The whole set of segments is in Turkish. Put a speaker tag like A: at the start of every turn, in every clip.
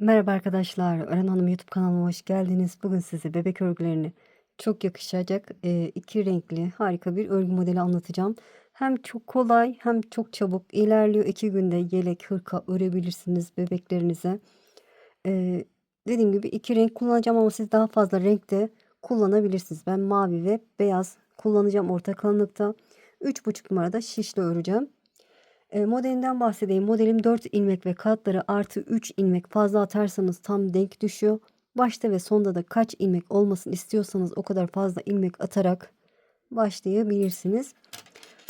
A: Merhaba arkadaşlar, Ören Hanım YouTube kanalıma hoş geldiniz. Bugün size bebek örgülerini çok yakışacak e, iki renkli harika bir örgü modeli anlatacağım. Hem çok kolay hem çok çabuk ilerliyor. İki günde yelek, hırka örebilirsiniz bebeklerinize. E, dediğim gibi iki renk kullanacağım ama siz daha fazla renkte kullanabilirsiniz. Ben mavi ve beyaz kullanacağım orta kalınlıkta. 3,5 numarada şişle öreceğim. E, modelinden bahsedeyim. Modelim 4 ilmek ve katları artı 3 ilmek fazla atarsanız tam denk düşüyor. Başta ve sonda da kaç ilmek olmasını istiyorsanız o kadar fazla ilmek atarak başlayabilirsiniz.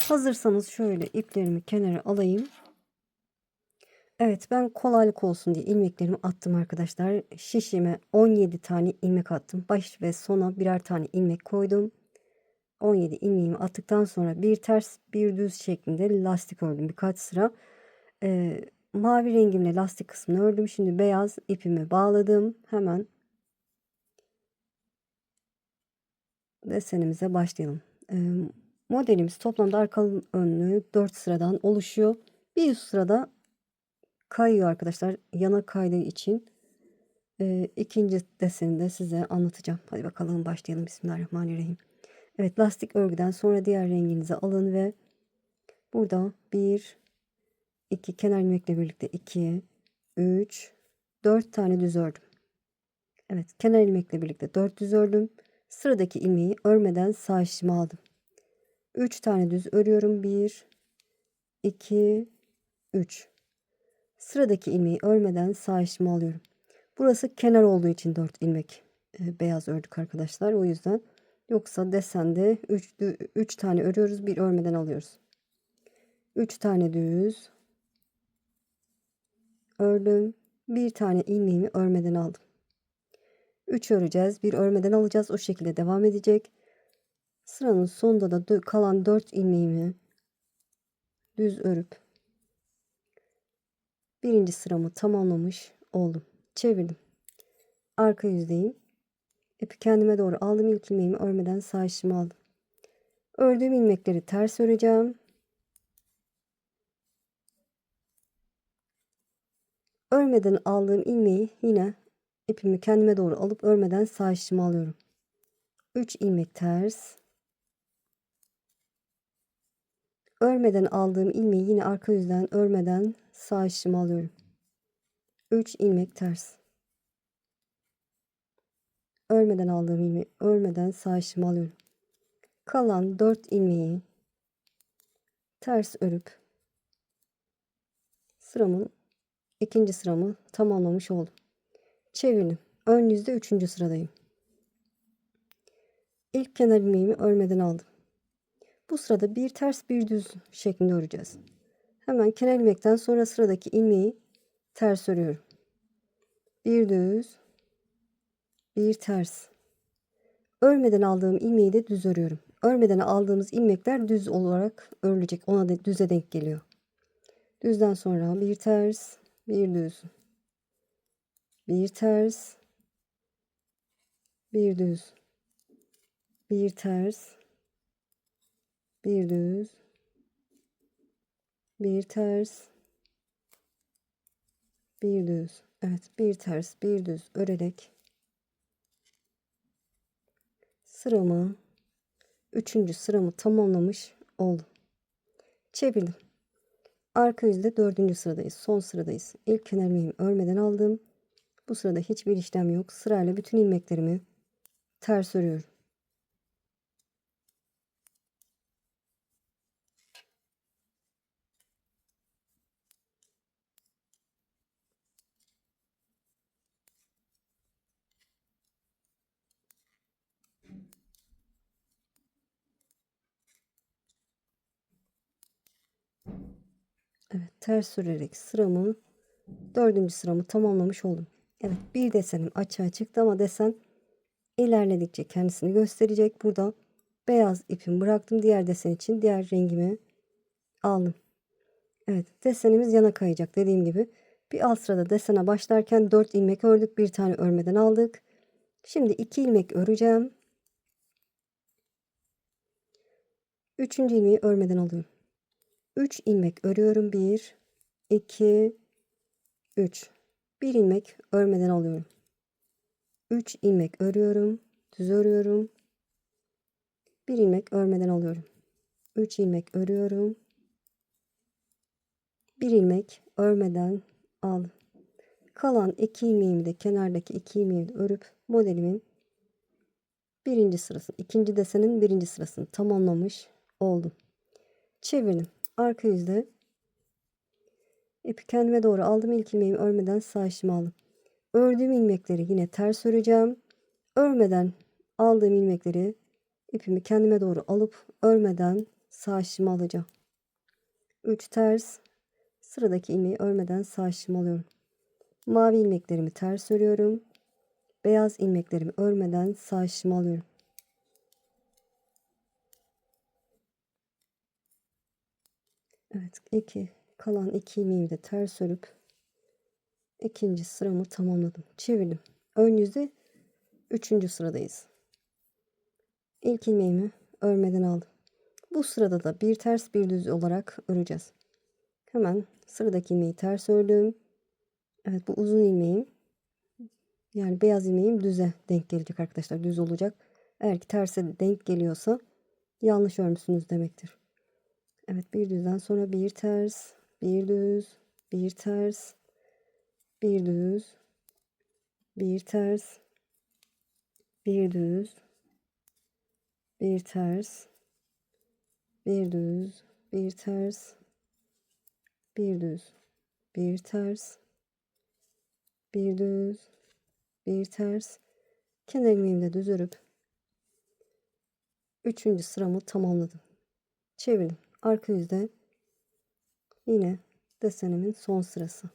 A: Hazırsanız şöyle iplerimi kenara alayım. Evet ben kolaylık olsun diye ilmeklerimi attım arkadaşlar. Şişime 17 tane ilmek attım. Baş ve sona birer tane ilmek koydum. 17 ilmeğimi attıktan sonra bir ters bir düz şeklinde lastik ördüm birkaç sıra. Ee, mavi rengimle lastik kısmını ördüm. Şimdi beyaz ipimi bağladım. Hemen desenimize başlayalım. Ee, modelimiz toplamda arka önlüğü 4 sıradan oluşuyor. Bir üst sırada kayıyor arkadaşlar. Yana kaydığı için e, ikinci deseni de size anlatacağım. Hadi bakalım başlayalım. Bismillahirrahmanirrahim. Evet lastik örgüden sonra diğer renginizi alın ve burada 1 2 kenar ilmekle birlikte 2 3 4 tane düz ördüm. Evet kenar ilmekle birlikte 4 düz ördüm. Sıradaki ilmeği örmeden sağ şişime aldım. 3 tane düz örüyorum. 1 2 3 Sıradaki ilmeği örmeden sağ şişime alıyorum. Burası kenar olduğu için 4 ilmek e, beyaz ördük arkadaşlar. O yüzden Yoksa desende 3 3 tane örüyoruz, bir örmeden alıyoruz. 3 tane düz ördüm. Bir tane ilmeğimi örmeden aldım. 3 öreceğiz, bir örmeden alacağız. O şekilde devam edecek. Sıranın sonunda da kalan 4 ilmeğimi düz örüp birinci sıramı tamamlamış oldum. Çevirdim. Arka yüzdeyim. İpi kendime doğru aldım. İlk ilmeğimi örmeden sağ işimi aldım. Ördüğüm ilmekleri ters öreceğim. Örmeden aldığım ilmeği yine ipimi kendime doğru alıp örmeden sağ işimi alıyorum. 3 ilmek ters. Örmeden aldığım ilmeği yine arka yüzden örmeden sağ işimi alıyorum. 3 ilmek ters. Örmeden aldığım ilmeği örmeden sağ işimi alıyorum. Kalan 4 ilmeği ters örüp sıramın ikinci sıramı tamamlamış oldum. Çevirdim. Ön yüzde üçüncü sıradayım. İlk kenar ilmeğimi örmeden aldım. Bu sırada bir ters bir düz şeklinde öreceğiz. Hemen kenar ilmekten sonra sıradaki ilmeği ters örüyorum. Bir düz bir ters. Örmeden aldığım ilmeği de düz örüyorum. Örmeden aldığımız ilmekler düz olarak örülecek. Ona da düze denk geliyor. Düzden sonra bir ters, bir düz. Bir ters, bir düz. Bir ters, bir düz. Bir ters, bir düz. Evet, bir ters, bir düz örerek sıramı üçüncü sıramı tamamlamış oldum. Çevirdim. Arka yüzde dördüncü sıradayız. Son sıradayız. İlk kenar ilmeğimi örmeden aldım. Bu sırada hiçbir işlem yok. Sırayla bütün ilmeklerimi ters örüyorum. Evet ters örerek sıramı dördüncü sıramı tamamlamış oldum. Evet bir desenim açığa çıktı ama desen ilerledikçe kendisini gösterecek. Burada beyaz ipimi bıraktım. Diğer desen için diğer rengimi aldım. Evet desenimiz yana kayacak dediğim gibi. Bir alt sırada desene başlarken 4 ilmek ördük. Bir tane örmeden aldık. Şimdi 2 ilmek öreceğim. Üçüncü ilmeği örmeden alıyorum. 3 ilmek örüyorum. 1 2 3 Bir ilmek örmeden alıyorum. 3 ilmek örüyorum. Düz örüyorum. Bir ilmek örmeden alıyorum. 3 ilmek örüyorum. Bir ilmek örmeden al. Kalan iki ilmeğimi de kenardaki iki ilmeğimi de örüp modelimin birinci sırasını, ikinci desenin birinci sırasını tamamlamış oldum. Çevirdim. Arka yüzde ipi kendime doğru aldım. İlk ilmeğimi örmeden sağ işimi aldım. Ördüğüm ilmekleri yine ters öreceğim. Örmeden aldığım ilmekleri ipimi kendime doğru alıp örmeden sağ işimi alacağım. 3 ters sıradaki ilmeği örmeden sağ işimi alıyorum. Mavi ilmeklerimi ters örüyorum. Beyaz ilmeklerimi örmeden sağ işimi alıyorum. Evet, iki kalan iki ilmeğimi de ters örüp ikinci sıramı tamamladım. Çevirdim. Ön yüzde üçüncü sıradayız. İlk ilmeğimi örmeden aldım. Bu sırada da bir ters bir düz olarak öreceğiz. Hemen sıradaki ilmeği ters ördüm. Evet bu uzun ilmeğim yani beyaz ilmeğim düze denk gelecek arkadaşlar. Düz olacak. Eğer ki terse denk geliyorsa yanlış örmüşsünüz demektir. Evet bir düzden sonra bir ters, bir düz, bir ters, bir düz, bir ters, bir düz, bir ters, bir düz, bir ters, bir düz, bir ters, bir düz, bir ters. Kenar ilmeğimi de düz örüp üçüncü sıramı tamamladım. Çevirdim. Arka yüzde yine desenimin son sırası.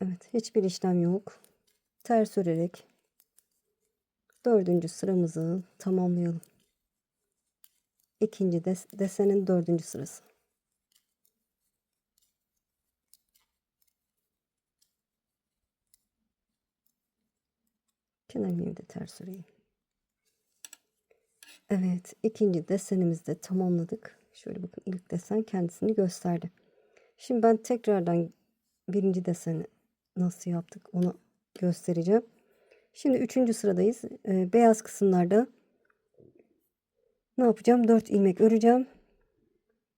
A: Evet, hiçbir işlem yok. Ters örerek dördüncü sıramızı tamamlayalım. İkinci des desenin dördüncü sırası. Kenar de ters öreyim. Evet, ikinci desenimizi de tamamladık. Şöyle bakın ilk desen kendisini gösterdi. Şimdi ben tekrardan birinci deseni nasıl yaptık onu göstereceğim. Şimdi üçüncü sıradayız. Ee, beyaz kısımlarda ne yapacağım? 4 ilmek öreceğim.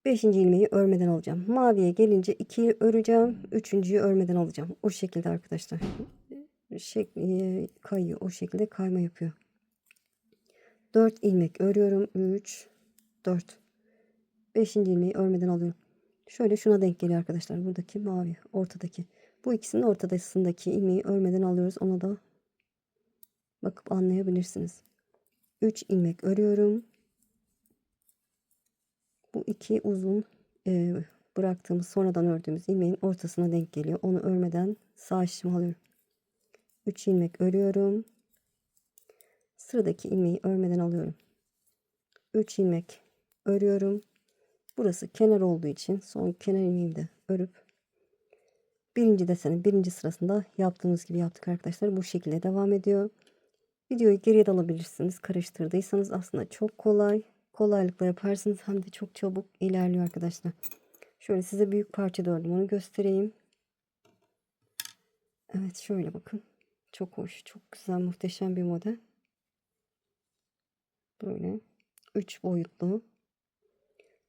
A: Beşinci ilmeği örmeden alacağım. Maviye gelince 2'yi öreceğim. Üçüncüyü örmeden alacağım. O şekilde arkadaşlar. Şek kayıyor. O şekilde kayma yapıyor. 4 ilmek örüyorum. 3 4 5. ilmeği örmeden alıyorum. Şöyle şuna denk geliyor arkadaşlar. Buradaki mavi ortadaki. Bu ikisinin ortadasındaki ilmeği örmeden alıyoruz. Onu da bakıp anlayabilirsiniz. 3 ilmek örüyorum. Bu iki uzun e, bıraktığımız sonradan ördüğümüz ilmeğin ortasına denk geliyor. Onu örmeden sağ işimi alıyorum. 3 ilmek örüyorum. Sıradaki ilmeği örmeden alıyorum. 3 ilmek örüyorum. Burası kenar olduğu için son kenar ilmeğimi de örüp birinci desenin birinci sırasında yaptığımız gibi yaptık arkadaşlar. Bu şekilde devam ediyor. Videoyu geriye de alabilirsiniz. Karıştırdıysanız aslında çok kolay. Kolaylıkla yaparsınız. Hem de çok çabuk ilerliyor arkadaşlar. Şöyle size büyük parça ördüm. Onu göstereyim. Evet şöyle bakın. Çok hoş. Çok güzel. Muhteşem bir model. Böyle. 3 boyutlu.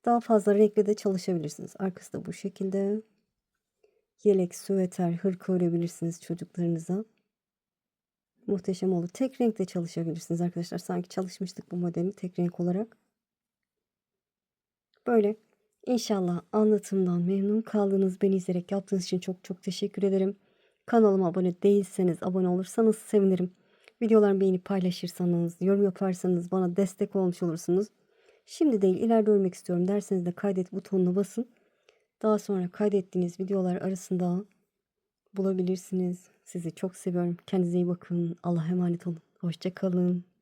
A: Daha fazla renkle de çalışabilirsiniz. Arkası da bu şekilde. Yelek, süveter, hırka örebilirsiniz çocuklarınıza. Muhteşem olur. Tek renkte çalışabilirsiniz arkadaşlar. Sanki çalışmıştık bu modeli tek renk olarak. Böyle. İnşallah anlatımdan memnun kaldınız. Beni izleyerek yaptığınız için çok çok teşekkür ederim. Kanalıma abone değilseniz abone olursanız sevinirim. Videolarımı beğenip paylaşırsanız, yorum yaparsanız bana destek olmuş olursunuz. Şimdi değil ileride örmek istiyorum derseniz de kaydet butonuna basın. Daha sonra kaydettiğiniz videolar arasında bulabilirsiniz. Sizi çok seviyorum. Kendinize iyi bakın. Allah'a emanet olun. Hoşçakalın.